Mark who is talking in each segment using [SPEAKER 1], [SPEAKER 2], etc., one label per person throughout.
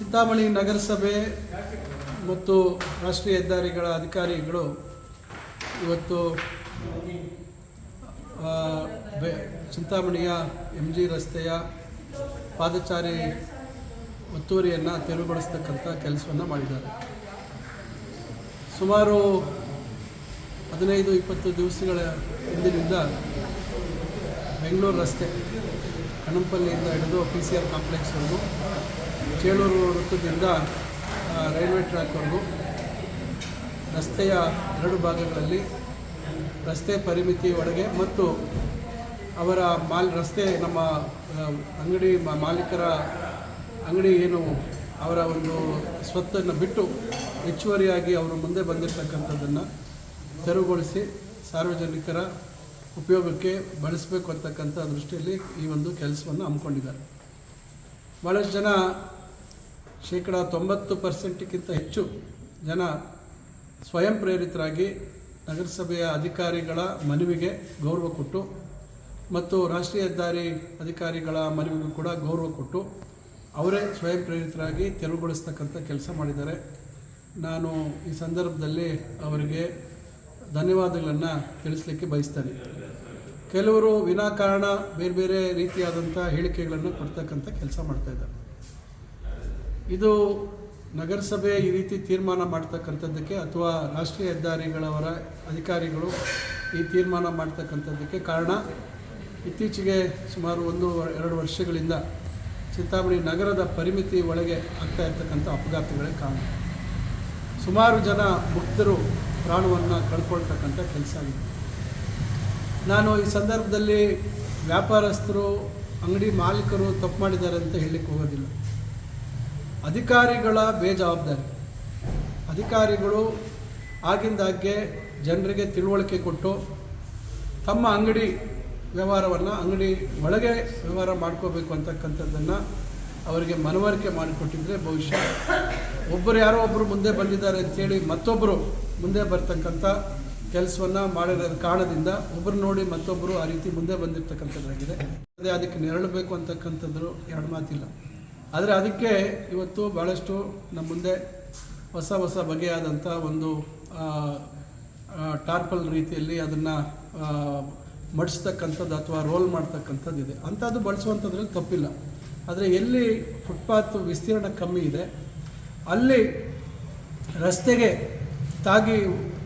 [SPEAKER 1] ಚಿಂತಾಮಣಿ ನಗರಸಭೆ ಮತ್ತು ರಾಷ್ಟ್ರೀಯ ಹೆದ್ದಾರಿಗಳ ಅಧಿಕಾರಿಗಳು ಇವತ್ತು ಚಿಂತಾಮಣಿಯ ಎಂ ಜಿ ರಸ್ತೆಯ ಪಾದಚಾರಿ ಒತ್ತುವರಿಯನ್ನು ತೆರವುಗೊಳಿಸ್ತಕ್ಕಂಥ ಕೆಲಸವನ್ನು ಮಾಡಿದ್ದಾರೆ. ಸುಮಾರು ಹದಿನೈದು, ಇಪ್ಪತ್ತು ದಿವಸಗಳ ಹಿಂದಿನಿಂದ ಬೆಂಗಳೂರು ರಸ್ತೆ ಕಣಂಪಲ್ಲಿಯಿಂದ ಹಿಡಿದು ಪಿ ಸಿ ಆರ್ ಕಾಂಪ್ಲೆಕ್ಸ್ವರೆಗೂ ಚೇಳೂರು ವೃತ್ತದಿಂದ ರೈಲ್ವೆ ಟ್ರ್ಯಾಕ್ವರೆಗೂ ರಸ್ತೆಯ ಎರಡು ಭಾಗಗಳಲ್ಲಿ ರಸ್ತೆ ಪರಿಮಿತಿ ಒಳಗೆ ಮತ್ತು ಅವರ ಮಾಲ್, ರಸ್ತೆ ನಮ್ಮ ಅಂಗಡಿ ಮಾಲೀಕರ ಅಂಗಡಿ ಏನು ಅವರ ಒಂದು ಸ್ವತ್ತನ್ನು ಬಿಟ್ಟು ಹೆಚ್ಚುವರಿಯಾಗಿ ಅವರು ಮುಂದೆ ಬಂದಿರತಕ್ಕಂಥದ್ದನ್ನು ತೆರವುಗೊಳಿಸಿ ಸಾರ್ವಜನಿಕರ ಉಪಯೋಗಕ್ಕೆ ಬಳಸಬೇಕು ಅಂತಕ್ಕಂಥ ದೃಷ್ಟಿಯಲ್ಲಿ ಈ ಒಂದು ಕೆಲಸವನ್ನು ಹಮ್ಮಿಕೊಂಡಿದ್ದಾರೆ. ಭಾಳಷ್ಟು ಜನ ಶೇಕಡ ತೊಂಬತ್ತು ಪರ್ಸೆಂಟ್ಗಿಂತ ಹೆಚ್ಚು ಜನ ಸ್ವಯಂ ಪ್ರೇರಿತರಾಗಿ ನಗರಸಭೆಯ ಅಧಿಕಾರಿಗಳ ಮನವಿಗೆ ಗೌರವ ಕೊಟ್ಟು ಮತ್ತು ರಾಷ್ಟ್ರೀಯ ಹೆದ್ದಾರಿ ಅಧಿಕಾರಿಗಳ ಮನವಿಗೂ ಕೂಡ ಗೌರವ ಕೊಟ್ಟು ಅವರೇ ಸ್ವಯಂ ಪ್ರೇರಿತರಾಗಿ ತೆರವುಗೊಳಿಸ್ತಕ್ಕಂಥ ಕೆಲಸ ಮಾಡಿದ್ದಾರೆ. ನಾನು ಈ ಸಂದರ್ಭದಲ್ಲಿ ಅವರಿಗೆ ಧನ್ಯವಾದಗಳನ್ನು ತಿಳಿಸ್ಲಿಕ್ಕೆ ಬಯಸ್ತೇನೆ. ಕೆಲವರು ವಿನಾಕಾರಣ ಬೇರೆ ಬೇರೆ ರೀತಿಯಾದಂಥ ಹೇಳಿಕೆಗಳನ್ನು ಕೊಡ್ತಕ್ಕಂಥ ಕೆಲಸ ಮಾಡ್ತಾ ಇದ್ದಾರೆ. ಇದು ನಗರಸಭೆ ಈ ರೀತಿ ತೀರ್ಮಾನ ಮಾಡ್ತಕ್ಕಂಥದ್ದಕ್ಕೆ ಅಥವಾ ರಾಷ್ಟ್ರೀಯ ಹೆದ್ದಾರಿಗಳವರ ಅಧಿಕಾರಿಗಳು ಈ ತೀರ್ಮಾನ ಮಾಡ್ತಕ್ಕಂಥದ್ದಕ್ಕೆ ಕಾರಣ ಇತ್ತೀಚೆಗೆ ಸುಮಾರು ಒಂದು ಎರಡು ವರ್ಷಗಳಿಂದ ಚಿಂತಾಮಣಿ ನಗರದ ಪರಿಮಿತಿ ಒಳಗೆ ಆಗ್ತಾ ಇರ್ತಕ್ಕಂಥ ಅಪಘಾತಗಳೇ ಕಾರಣ. ಸುಮಾರು ಜನ ಮುಕ್ತರು ಪ್ರಾಣವನ್ನು ಕಳ್ಕೊಳ್ತಕ್ಕಂಥ ಕೆಲಸ ಆಗಿದೆ. ನಾನು ಈ ಸಂದರ್ಭದಲ್ಲಿ ವ್ಯಾಪಾರಸ್ಥರು, ಅಂಗಡಿ ಮಾಲೀಕರು ತಪ್ಪು ಮಾಡಿದ್ದಾರೆ ಅಂತ ಹೇಳಲಿಕ್ಕೆ ಹೋಗೋದಿಲ್ಲ. ಅಧಿಕಾರಿಗಳ ಬೇಜವಾಬ್ದಾರಿ. ಅಧಿಕಾರಿಗಳು ಆಗಿಂದಾಗ್ಗೆ ಜನರಿಗೆ ತಿಳುವಳಿಕೆ ಕೊಟ್ಟು ತಮ್ಮ ಅಂಗಡಿ ವ್ಯವಹಾರವನ್ನು ಅಂಗಡಿ ಒಳಗೆ ವ್ಯವಹಾರ ಮಾಡ್ಕೋಬೇಕು ಅಂತಕ್ಕಂಥದ್ದನ್ನು ಅವರಿಗೆ ಮನವರಿಕೆ ಮಾಡಿಕೊಟ್ಟಿದ್ರೆ ಬಹುಶಃ ಒಬ್ಬರು ಯಾರೋ ಒಬ್ಬರು ಮುಂದೆ ಬಂದಿದ್ದಾರೆ ಅಂತೇಳಿ ಮತ್ತೊಬ್ಬರು ಮುಂದೆ ಬರ್ತಕ್ಕಂಥ ಕೆಲಸವನ್ನು ಮಾಡಿರೋ ಕಾರಣದಿಂದ ಒಬ್ಬರು ನೋಡಿ ಮತ್ತೊಬ್ಬರು ಆ ರೀತಿ ಮುಂದೆ ಬಂದಿರ್ತಕ್ಕಂಥದ್ದಾಗಿದೆ. ಅದೇ ಅದಕ್ಕೆ ನೆರಳಬೇಕು ಅಂತಕ್ಕಂಥದ್ದು ಎರಡು ಮಾತಿಲ್ಲ. ಆದರೆ ಅದಕ್ಕೆ ಇವತ್ತು ಭಾಳಷ್ಟು ನಮ್ಮ ಮುಂದೆ ಹೊಸ ಹೊಸ ಬಗೆಯಾದಂಥ ಒಂದು ಟಾರ್ಪಲ್ ರೀತಿಯಲ್ಲಿ ಅದನ್ನು ಮಡಿಸ್ತಕ್ಕಂಥದ್ದು ಅಥವಾ ರೋಲ್ ಮಾಡ್ತಕ್ಕಂಥದ್ದು ಇದೆ ಅಂಥದ್ದು ಬಳಸುವಂಥದ್ರಲ್ಲಿ ತಪ್ಪಿಲ್ಲ. ಆದರೆ ಎಲ್ಲಿ ಫುಟ್ಪಾತ್ ವಿಸ್ತೀರ್ಣ ಕಮ್ಮಿ ಇದೆ, ಅಲ್ಲಿ ರಸ್ತೆಗೆ ತಾಗಿ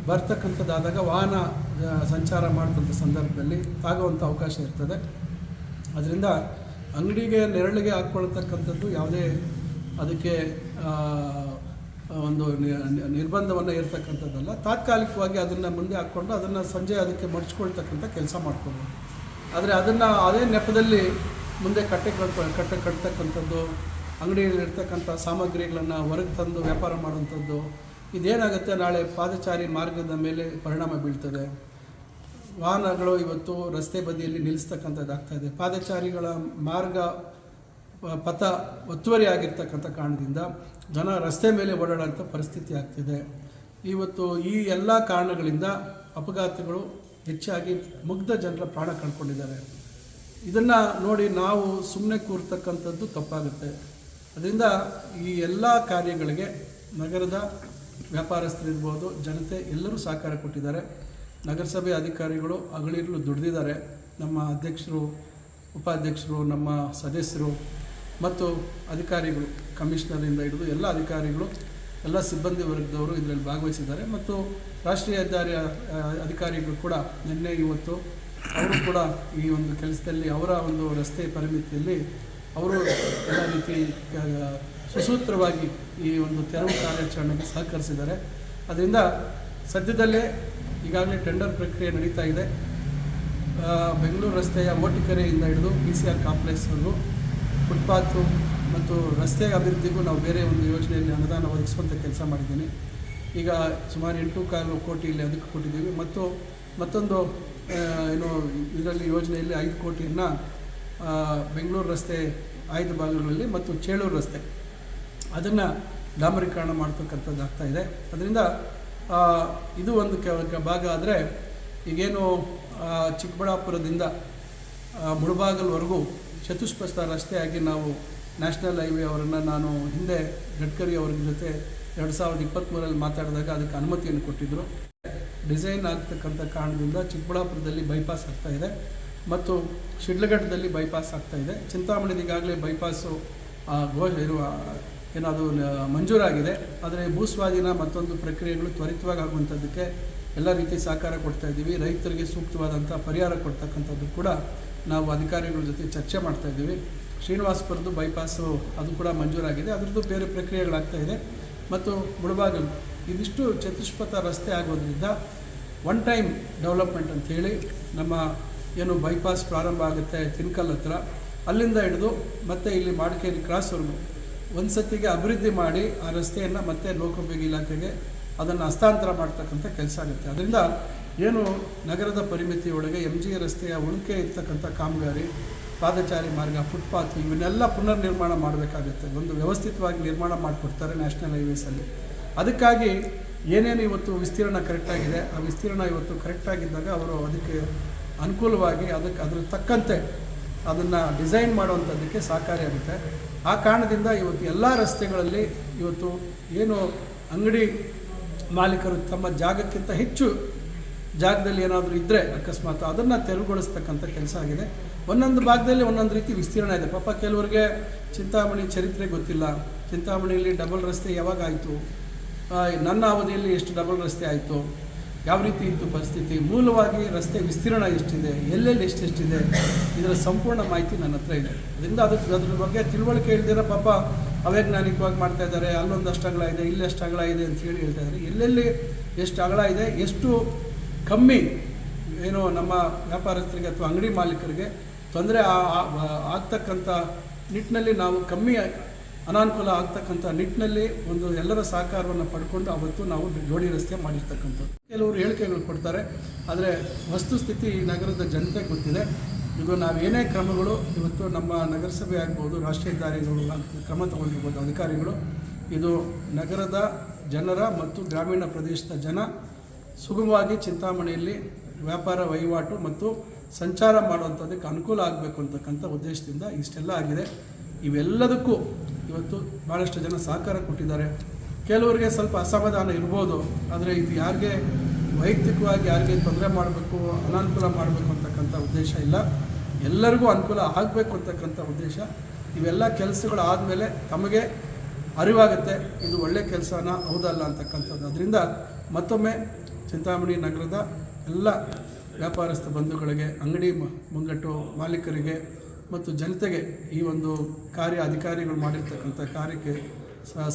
[SPEAKER 1] ಬರ್ತಕ್ಕಂಥದ್ದಾದಾಗ ವಾಹನ ಸಂಚಾರ ಮಾಡ್ತಂಥ ಸಂದರ್ಭದಲ್ಲಿ ತಾಗುವಂಥ ಅವಕಾಶ ಇರ್ತದೆ. ಅದರಿಂದ ಅಂಗಡಿಗೆ ನೆರಳಿಗೆ ಹಾಕ್ಕೊಳ್ತಕ್ಕಂಥದ್ದು ಯಾವುದೇ ಅದಕ್ಕೆ ಒಂದು ನಿರ್ಬಂಧವನ್ನು ಇರ್ತಕ್ಕಂಥದ್ದಲ್ಲ ತಾತ್ಕಾಲಿಕವಾಗಿ ಅದನ್ನು ಮುಂದೆ ಹಾಕ್ಕೊಂಡು ಅದನ್ನು ಸಂಜೆ ಅದಕ್ಕೆ ಮಡ್ಚ್ಕೊಳ್ತಕ್ಕಂಥ ಕೆಲಸ ಮಾಡ್ಕೊಬೋದು. ಆದರೆ ಅದನ್ನು ಅದೇ ನೆಪದಲ್ಲಿ ಮುಂದೆ ಕಟ್ಟೆ, ಕಟ್ಟ ಕಟ್ತಕ್ಕಂಥದ್ದು, ಅಂಗಡಿಯಲ್ಲಿ ಇರ್ತಕ್ಕಂಥ ಸಾಮಗ್ರಿಗಳನ್ನು ಹೊರಗೆ ತಂದು ವ್ಯಾಪಾರ ಮಾಡುವಂಥದ್ದು, ಇದೇನಾಗುತ್ತೆ ನಾಳೆ ಪಾದಚಾರಿ ಮಾರ್ಗದ ಮೇಲೆ ಪರಿಣಾಮ ಬೀಳ್ತದೆ. ವಾಹನಗಳು ಇವತ್ತು ರಸ್ತೆ ಬದಿಯಲ್ಲಿ ನಿಲ್ಲಿಸ್ತಕ್ಕಂಥದ್ದಾಗ್ತಾ ಇದೆ. ಪಾದಚಾರಿಗಳ ಮಾರ್ಗ ಪಥ ಒತ್ತುವರಿ ಆಗಿರ್ತಕ್ಕಂಥ ಕಾರಣದಿಂದ ಜನ ರಸ್ತೆ ಮೇಲೆ ಓಡಾಡುವಂಥ ಪರಿಸ್ಥಿತಿ ಆಗ್ತಿದೆ. ಇವತ್ತು ಈ ಎಲ್ಲ ಕಾರಣಗಳಿಂದ ಅಪಘಾತಗಳು ಹೆಚ್ಚಾಗಿ ಮುಗ್ಧ ಜನರ ಪ್ರಾಣ ಕಳ್ಕೊಂಡಿದ್ದಾರೆ ಇದನ್ನು ನೋಡಿ ನಾವು ಸುಮ್ಮನೆ ಕೂರ್ತಕ್ಕಂಥದ್ದು ತಪ್ಪಾಗುತ್ತೆ. ಅದರಿಂದ ಈ ಎಲ್ಲ ಕಾರ್ಯಗಳಿಗೆ ನಗರದ ವ್ಯಾಪಾರಸ್ಥರಿರ್ಬೋದು ಜನತೆ ಎಲ್ಲರೂ ಸಹಕಾರ ಕೊಟ್ಟಿದ್ದಾರೆ. ನಗರಸಭೆ ಅಧಿಕಾರಿಗಳು ಹಗಲಿರುಳು ದುಡಿದಿದ್ದಾರೆ. ನಮ್ಮ ಅಧ್ಯಕ್ಷರು, ಉಪಾಧ್ಯಕ್ಷರು, ನಮ್ಮ ಸದಸ್ಯರು ಮತ್ತು ಅಧಿಕಾರಿಗಳು, ಕಮಿಷನರಿಂದ ಹಿಡಿದು ಎಲ್ಲ ಅಧಿಕಾರಿಗಳು, ಎಲ್ಲ ಸಿಬ್ಬಂದಿ ವರ್ಗದವರು ಇದರಲ್ಲಿ ಭಾಗವಹಿಸಿದ್ದಾರೆ. ಮತ್ತು ರಾಷ್ಟ್ರೀಯ ಹೆದ್ದಾರಿಯ ಅಧಿಕಾರಿಗಳು ಕೂಡ ನಿನ್ನೆ ಇವತ್ತು ಅವರು ಕೂಡ ಈ ಒಂದು ಕೆಲಸದಲ್ಲಿ ಅವರ ಒಂದು ರಸ್ತೆ ಪರಿಮಿತಿಯಲ್ಲಿ ಅವರು ಎಲ್ಲ ರೀತಿ ಸುಸೂತ್ರವಾಗಿ ಈ ಒಂದು ತೆರವು ಕಾರ್ಯಾಚರಣೆಗೆ ಸಹಕರಿಸಿದ್ದಾರೆ. ಅದರಿಂದ ಸದ್ಯದಲ್ಲೇ ಈಗಾಗಲೇ ಟೆಂಡರ್ ಪ್ರಕ್ರಿಯೆ ನಡೀತಾ ಇದೆ. ಬೆಂಗಳೂರು ರಸ್ತೆಯ ಓಟಿಕೆರೆಯಿಂದ ಹಿಡಿದು ಪಿ ಸಿ ಆರ್ ಕಾಂಪ್ಲೆಕ್ಸನ್ನು ಫುಟ್ಪಾತು ಮತ್ತು ರಸ್ತೆ ಅಭಿವೃದ್ಧಿಗೂ ನಾವು ಬೇರೆ ಒಂದು ಯೋಜನೆಯಲ್ಲಿ ಅನುದಾನ ಒದಗಿಸುವಂಥ ಕೆಲಸ ಮಾಡಿದ್ದೀನಿ. ಈಗ ಸುಮಾರು ಎಂಟು ಕಾಲು ಕೋಟಿ ಇಲ್ಲಿ ಅದಕ್ಕೆ ಕೊಟ್ಟಿದ್ದೀವಿ. ಮತ್ತು ಮತ್ತೊಂದು ಏನು ಇದರಲ್ಲಿ ಯೋಜನೆಯಲ್ಲಿ ಐದು ಕೋಟಿಯನ್ನು ಬೆಂಗಳೂರು ರಸ್ತೆ ಆಯ್ದ ಭಾಗಗಳಲ್ಲಿ ಮತ್ತು ಚೇಳೂರು ರಸ್ತೆ. ಅದನ್ನು ಡಾಂಬರೀಕರಣ ಮಾಡ್ತಕ್ಕಂಥದ್ದು ಆಗ್ತಾ ಇದೆ. ಅದರಿಂದ ಇದು ಒಂದು ಕೆ- ಭಾಗ ಆದರೆ ಈಗೇನು ಚಿಕ್ಕಬಳ್ಳಾಪುರದಿಂದ ಮುಳುಬಾಗಲ್ವರೆಗೂ ಚತುಷ್ಪಥ ರಸ್ತೆಯಾಗಿ ನಾವು ನ್ಯಾಷನಲ್ ಹೈವೇ ಅವರನ್ನು ನಾನು ಹಿಂದೆ ಗಡ್ಕರಿ ಅವ್ರ ಜೊತೆ ಎರಡು ಸಾವಿರದ ಇಪ್ಪತ್ತ್ಮೂರಲ್ಲಿ ಮಾತಾಡಿದಾಗ ಅದಕ್ಕೆ ಅನುಮತಿಯನ್ನು ಕೊಟ್ಟಿದ್ದರು ಡಿಸೈನ್ ಆಗ್ತಕ್ಕಂಥ ಕಾರಣದಿಂದ ಚಿಕ್ಕಬಳ್ಳಾಪುರದಲ್ಲಿ ಬೈಪಾಸ್ ಆಗ್ತಾ ಇದೆ ಮತ್ತು ಶಿಡ್ಲಘಟ್ಟದಲ್ಲಿ ಬೈಪಾಸ್ ಆಗ್ತಾ ಇದೆ. ಚಿಂತಾಮಣಿದು ಈಗಾಗಲೇ ಬೈಪಾಸು ಆ, ಘೋ ಏನದು ಮಂಜೂರಾಗಿದೆ, ಆದರೆ ಭೂಸ್ವಾಧೀನ ಮತ್ತೊಂದು ಪ್ರಕ್ರಿಯೆಗಳು ತ್ವರಿತವಾಗಿ ಆಗುವಂಥದ್ದಕ್ಕೆ ಎಲ್ಲ ರೀತಿ ಸಹಕಾರ ಕೊಡ್ತಾ ಇದ್ದೀವಿ. ರೈತರಿಗೆ ಸೂಕ್ತವಾದಂಥ ಪರಿಹಾರ ಕೊಡ್ತಕ್ಕಂಥದ್ದು ಕೂಡ ನಾವು ಅಧಿಕಾರಿಗಳ ಜೊತೆ ಚರ್ಚೆ ಮಾಡ್ತಾ ಇದ್ದೀವಿ. ಶ್ರೀನಿವಾಸಪುರದ್ದು ಬೈಪಾಸು ಅದು ಕೂಡ ಮಂಜೂರಾಗಿದೆ. ಅದರದ್ದು ಬೇರೆ ಪ್ರಕ್ರಿಯೆಗಳಾಗ್ತಾ ಇದೆ. ಮತ್ತು ಮುಳಬಾಗಿಲು, ಇದಿಷ್ಟು ಚತುಷ್ಪಥ ರಸ್ತೆ ಆಗೋದ್ರಿಂದ ಒನ್ ಟೈಮ್ ಡೆವಲಪ್ಮೆಂಟ್ ಅಂತ ಹೇಳಿ ನಮ್ಮ ಏನು ಬೈಪಾಸ್ ಪ್ರಾರಂಭ ಆಗುತ್ತೆ ತಿನ್ಕಲ್ ಹತ್ರ. ಅಲ್ಲಿಂದ ಹಿಡಿದು ಮತ್ತೆ ಇಲ್ಲಿ ಮಾಡಿಕೇರಿ ಕ್ರಾಸ್ವರೆಗೂ ಒಂದು ಸತಿಗೆ ಅಭಿವೃದ್ಧಿ ಮಾಡಿ ಆ ರಸ್ತೆಯನ್ನು ಮತ್ತೆ ಲೋಕೋಪಯೋಗಿ ಇಲಾಖೆಗೆ ಅದನ್ನು ಹಸ್ತಾಂತರ ಮಾಡ್ತಕ್ಕಂಥ ಕೆಲಸ ಆಗುತ್ತೆ. ಅದರಿಂದ ಏನು ನಗರದ ಪರಿಮಿತಿಯೊಳಗೆ ಎಂ ಜಿ ರಸ್ತೆಯ ಉಳಿಕೆ ಇರ್ತಕ್ಕಂಥ ಕಾಮಗಾರಿ, ಪಾದಚಾರಿ ಮಾರ್ಗ ಫುಟ್ಪಾತ್ ಇವನ್ನೆಲ್ಲ ಪುನರ್ ನಿರ್ಮಾಣ ಮಾಡಬೇಕಾಗುತ್ತೆ. ಒಂದು ವ್ಯವಸ್ಥಿತವಾಗಿ ನಿರ್ಮಾಣ ಮಾಡಿಕೊಡ್ತಾರೆ ನ್ಯಾಷನಲ್ ಹೈವೇಸಲ್ಲಿ ಅದಕ್ಕಾಗಿ ಏನೇನು ಇವತ್ತು ವಿಸ್ತೀರ್ಣ ಕರೆಕ್ಟಾಗಿದೆ ಆ ವಿಸ್ತೀರ್ಣ ಇವತ್ತು ಕರೆಕ್ಟಾಗಿದ್ದಾಗ ಅವರು ಅದಕ್ಕೆ ಅನುಕೂಲವಾಗಿ ಅದಕ್ಕೆ ಅದ್ರ ತಕ್ಕಂತೆ ಅದನ್ನು ಡಿಸೈನ್ ಮಾಡುವಂಥದ್ದಕ್ಕೆ ಸಹಕಾರಿಯಾಗುತ್ತೆ ಆ ಕಾರಣದಿಂದ ಇವತ್ತು ಎಲ್ಲ ರಸ್ತೆಗಳಲ್ಲಿ ಇವತ್ತು ಏನು ಅಂಗಡಿ ಮಾಲೀಕರು ತಮ್ಮ ಜಾಗಕ್ಕಿಂತ ಹೆಚ್ಚು ಜಾಗದಲ್ಲಿ ಏನಾದರೂ ಇದ್ದರೆ ಅಕಸ್ಮಾತ್ ಅದನ್ನು ತೆರವುಗೊಳಿಸ್ತಕ್ಕಂಥ ಕೆಲಸ ಆಗಿದೆ. ಒಂದೊಂದು ಭಾಗದಲ್ಲಿ ಒಂದೊಂದು ರೀತಿ ವಿಸ್ತೀರ್ಣ ಇದೆ. ಪಾಪ ಕೆಲವರಿಗೆ ಚಿಂತಾಮಣಿ ಚರಿತ್ರೆ ಗೊತ್ತಿಲ್ಲ. ಚಿಂತಾಮಣಿಯಲ್ಲಿ ಡಬಲ್ ರಸ್ತೆ ಯಾವಾಗ ಆಯಿತು? ನನ್ನ ಅವಧಿಯಲ್ಲಿ ಎಷ್ಟು ಡಬಲ್ ರಸ್ತೆ ಆಯಿತು? ಯಾವ ರೀತಿ ಇತ್ತು ಪರಿಸ್ಥಿತಿ? ಮೂಲವಾಗಿ ರಸ್ತೆ ವಿಸ್ತೀರ್ಣ ಎಷ್ಟಿದೆ? ಎಲ್ಲೆಲ್ಲಿ ಎಷ್ಟೆಷ್ಟಿದೆ? ಇದರ ಸಂಪೂರ್ಣ ಮಾಹಿತಿ ನನ್ನ ಹತ್ರ ಇದೆ. ಅದರಿಂದ ಅದಕ್ಕೆ ಅದ್ರ ಬಗ್ಗೆ ತಿಳುವಳಿಕೆ ಇಲ್ದಿರ ಪಾಪ ಅವೈಜ್ಞಾನಿಕವಾಗಿ ಮಾಡ್ತಾ ಇದ್ದಾರೆ. ಅಲ್ಲೊಂದು ಅಷ್ಟು ಅಗಲ ಇದೆ, ಇಲ್ಲಿ ಅಷ್ಟು ಅಗಲ ಇದೆ ಅಂತ ಹೇಳಿ ಹೇಳ್ತಾ ಇದ್ದಾರೆ. ಎಲ್ಲೆಲ್ಲಿ ಎಷ್ಟು ಅಗಲ ಇದೆ, ಎಷ್ಟು ಕಮ್ಮಿ ಏನು ನಮ್ಮ ವ್ಯಾಪಾರಸ್ಥರಿಗೆ ಅಥವಾ ಅಂಗಡಿ ಮಾಲೀಕರಿಗೆ ತೊಂದರೆ ಆಗ್ತಕ್ಕಂಥ ನಿಟ್ಟಿನಲ್ಲಿ ನಾವು ಕಮ್ಮಿ ಅನಾನುಕೂಲ ಆಗ್ತಕ್ಕಂಥ ನಿಟ್ಟಿನಲ್ಲಿ ಒಂದು ಎಲ್ಲರ ಸಹಕಾರವನ್ನು ಪಡ್ಕೊಂಡು ಅವತ್ತು ನಾವು ಜೋಡಿ ರಸ್ತೆ ಮಾಡಿರ್ತಕ್ಕಂಥದ್ದು. ಕೆಲವರು ಹೇಳಿಕೆಗಳು ಕೊಡ್ತಾರೆ, ಆದರೆ ವಸ್ತುಸ್ಥಿತಿ ಈ ನಗರದ ಜನತೆ ಗೊತ್ತಿದೆ. ಇದು ಏನೇ ಕ್ರಮಗಳು, ಇವತ್ತು ನಮ್ಮ ನಗರಸಭೆ ಆಗ್ಬೋದು, ರಾಷ್ಟ್ರೀಯ ಹೆದ್ದಾರಿಗಳು ಕ್ರಮ ತಗೊಂಡಿರ್ಬೋದು ಅಧಿಕಾರಿಗಳು, ಇದು ನಗರದ ಜನರ ಮತ್ತು ಗ್ರಾಮೀಣ ಪ್ರದೇಶದ ಜನ ಸುಗಮವಾಗಿ ಚಿಂತಾಮಣಿಯಲ್ಲಿ ವ್ಯಾಪಾರ ವಹಿವಾಟು ಮತ್ತು ಸಂಚಾರ ಮಾಡುವಂಥದ್ದಕ್ಕೆ ಅನುಕೂಲ ಆಗಬೇಕು ಅಂತಕ್ಕಂಥ ಉದ್ದೇಶದಿಂದ ಇಷ್ಟೆಲ್ಲ ಆಗಿದೆ. ಇವೆಲ್ಲದಕ್ಕೂ ಇವತ್ತು ಭಾಳಷ್ಟು ಜನ ಸಹಕಾರ ಕೊಟ್ಟಿದ್ದಾರೆ. ಕೆಲವರಿಗೆ ಸ್ವಲ್ಪ ಅಸಮಾಧಾನ ಇರ್ಬೋದು, ಆದರೆ ಇದು ಯಾರಿಗೆ ವೈಯಕ್ತಿಕವಾಗಿ ಯಾರಿಗೆ ತೊಂದರೆ ಮಾಡಬೇಕು, ಅನಾನುಕೂಲ ಮಾಡಬೇಕು ಅಂತಕ್ಕಂಥ ಉದ್ದೇಶ ಇಲ್ಲ. ಎಲ್ಲರಿಗೂ ಅನುಕೂಲ ಆಗಬೇಕು ಅಂತಕ್ಕಂಥ ಉದ್ದೇಶ. ಇವೆಲ್ಲ ಕೆಲಸಗಳು ಆದಮೇಲೆ ತಮಗೆ ಅರಿವಾಗುತ್ತೆ, ಇದು ಒಳ್ಳೆ ಕೆಲಸನ ಹೌದಲ್ಲ ಅಂತಕ್ಕಂಥದ್ದು. ಅದರಿಂದ ಮತ್ತೊಮ್ಮೆ ಚಿಂತಾಮಣಿ ನಗರದ ಎಲ್ಲ ವ್ಯಾಪಾರಸ್ಥ ಬಂಧುಗಳಿಗೆ, ಅಂಗಡಿ ಮುಂಗಟ್ಟು ಮಾಲೀಕರಿಗೆ ಮತ್ತು ಜನತೆಗೆ ಈ ಒಂದು ಕಾರ್ಯ ಅಧಿಕಾರಿಗಳು ಮಾಡಿರ್ತಕ್ಕಂಥ ಕಾರ್ಯಕ್ಕೆ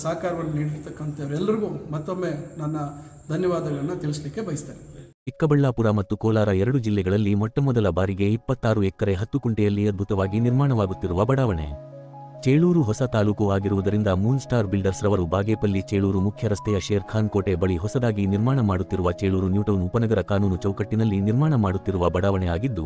[SPEAKER 1] ಸಹಕಾರವನ್ನು ನೀಡಿರ್ತಕ್ಕಂಥವರೆಲ್ಲರಿಗೂ ಮತ್ತೊಮ್ಮೆ ನನ್ನ ಧನ್ಯವಾದಗಳನ್ನು ತಿಳಿಸಲಿಕ್ಕೆ ಬಯಸ್ತೇನೆ.
[SPEAKER 2] ಚಿಕ್ಕಬಳ್ಳಾಪುರ ಮತ್ತು ಕೋಲಾರ ಎರಡು ಜಿಲ್ಲೆಗಳಲ್ಲಿ ಮೊಟ್ಟಮೊದಲ ಬಾರಿಗೆ ಇಪ್ಪತ್ತಾರು ಎಕರೆ ಹತ್ತು ಕುಂಟೆಯಲ್ಲಿ ಅದ್ಭುತವಾಗಿ ನಿರ್ಮಾಣವಾಗುತ್ತಿರುವ ಬಡಾವಣೆ. ಚೇಳೂರು ಹೊಸ ತಾಲೂಕು ಆಗಿರುವುದರಿಂದ ಮೂನ್ ಸ್ಟಾರ್ ಬಿಲ್ಡರ್ಸ್ ರವರು ಬಾಗೇಪಲ್ಲಿ ಚೇಳೂರು ಮುಖ್ಯ ರಸ್ತೆಯ ಶೇರ್ಖಾನ್ ಕೋಟೆ ಬಳಿ ಹೊಸದಾಗಿ ನಿರ್ಮಾಣ ಮಾಡುತ್ತಿರುವ ಚೇಳೂರು ನ್ಯೂಟೌನ್ ಉಪನಗರ ಕಾನೂನು ಚೌಕಟ್ಟಿನಲ್ಲಿ ನಿರ್ಮಾಣ ಮಾಡುತ್ತಿರುವ ಬಡಾವಣೆ ಆಗಿದ್ದು,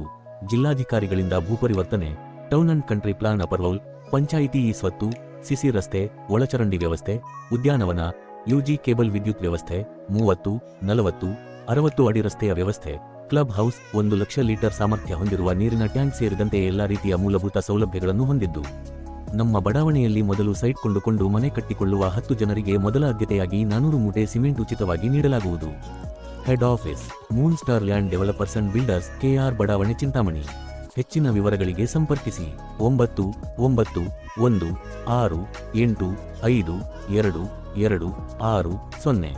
[SPEAKER 2] ಜಿಲ್ಲಾಧಿಕಾರಿಗಳಿಂದ ಭೂಪರಿವರ್ತನೆ town and country plan approval panchayat ಈ ಸ್ವತ್ತು ಸಿಸಿ ರಸ್ತೆ ಒಳಚರಂಡಿ ವ್ಯವಸ್ಥೆ ಉದ್ಯಾನವನ ಯುಜಿ ಕೇಬಲ್ ವಿದ್ಯುತ್ ವ್ಯವಸ್ಥೆ ಮೂವತ್ತು ನಲವತ್ತು ಅರವತ್ತು ಅಡಿ ರಸ್ತೆಯ ವ್ಯವಸ್ಥೆ ಕ್ಲಬ್ ಹೌಸ್ ಒಂದು ಲಕ್ಷ ಲೀಟರ್ ಸಾಮರ್ಥ್ಯ ಹೊಂದಿರುವ ನೀರಿನ ಟ್ಯಾಂಕ್ ಸೇರಿದಂತೆ ಎಲ್ಲಾ ರೀತಿಯ ಮೂಲಭೂತ ಸೌಲಭ್ಯಗಳನ್ನು ಹೊಂದಿದ್ದು. ನಮ್ಮ ಬಡಾವಣೆಯಲ್ಲಿ ಮೊದಲು ಸೈಟ್ ಕೊಂಡುಕೊಂಡು ಮನೆ ಕಟ್ಟಿಕೊಳ್ಳುವ ಹತ್ತು ಜನರಿಗೆ ಮೊದಲ ಆದ್ಯತೆಯಾಗಿ ನಾನೂರು ಮೂಟೆ ಸಿಮೆಂಟ್ ಉಚಿತವಾಗಿ ನೀಡಲಾಗುವುದು. Head office moon star land developers and builders KR ಬಡಾವಣೆ ಚಿಂತಾಮಣಿ ಹೆಚ್ಚಿನ ವಿವರಗಳಿಗೆ ಸಂಪರ್ಕಿಸಿ. ಒಂಬತ್ತು ಒಂಬತ್ತು ಒಂದು ಆರು ಎಂಟು ಐದು ಎರಡು ಎರಡು ಆರು ಸೊನ್ನೆ.